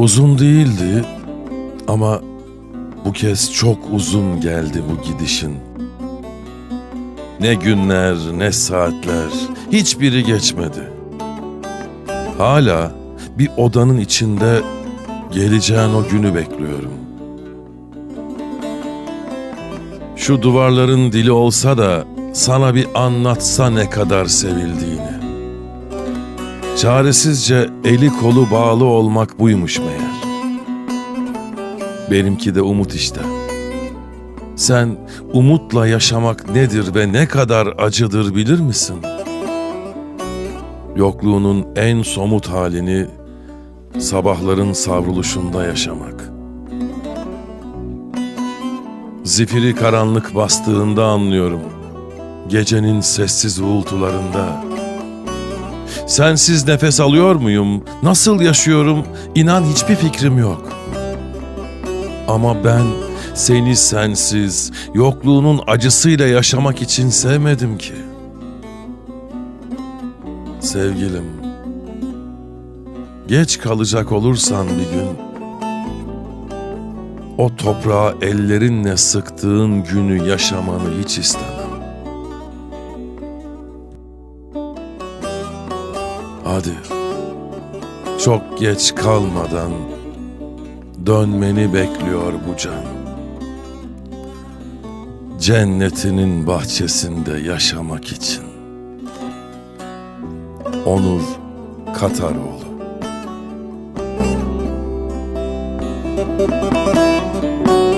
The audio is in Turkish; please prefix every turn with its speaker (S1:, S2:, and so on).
S1: Uzun değildi ama bu kez çok uzun geldi bu gidişin. Ne günler ne saatler hiçbiri geçmedi. Hala bir odanın içinde geleceğin o günü bekliyorum. Şu duvarların dili olsa da sana bir anlatsa ne kadar sevildiğini. Çaresizce eli kolu bağlı olmak buymuş meğer. Benimki de umut işte. Sen umutla yaşamak nedir ve ne kadar acıdır bilir misin? Yokluğunun en somut halini sabahların savruluşunda yaşamak. Zifiri karanlık bastığında anlıyorum. Gecenin sessiz uğultularında. Sensiz nefes alıyor muyum? Nasıl yaşıyorum? İnan hiçbir fikrim yok. Ama ben seni sensiz, yokluğunun acısıyla yaşamak için sevmedim ki. Sevgilim, geç kalacak olursan bir gün, o toprağı ellerinle sıktığın günü yaşamanı hiç istemem. Hadi, çok geç kalmadan dönmeni bekliyor bu can. Cennetinin bahçesinde yaşamak için. Onur Kataroğlu Thank you.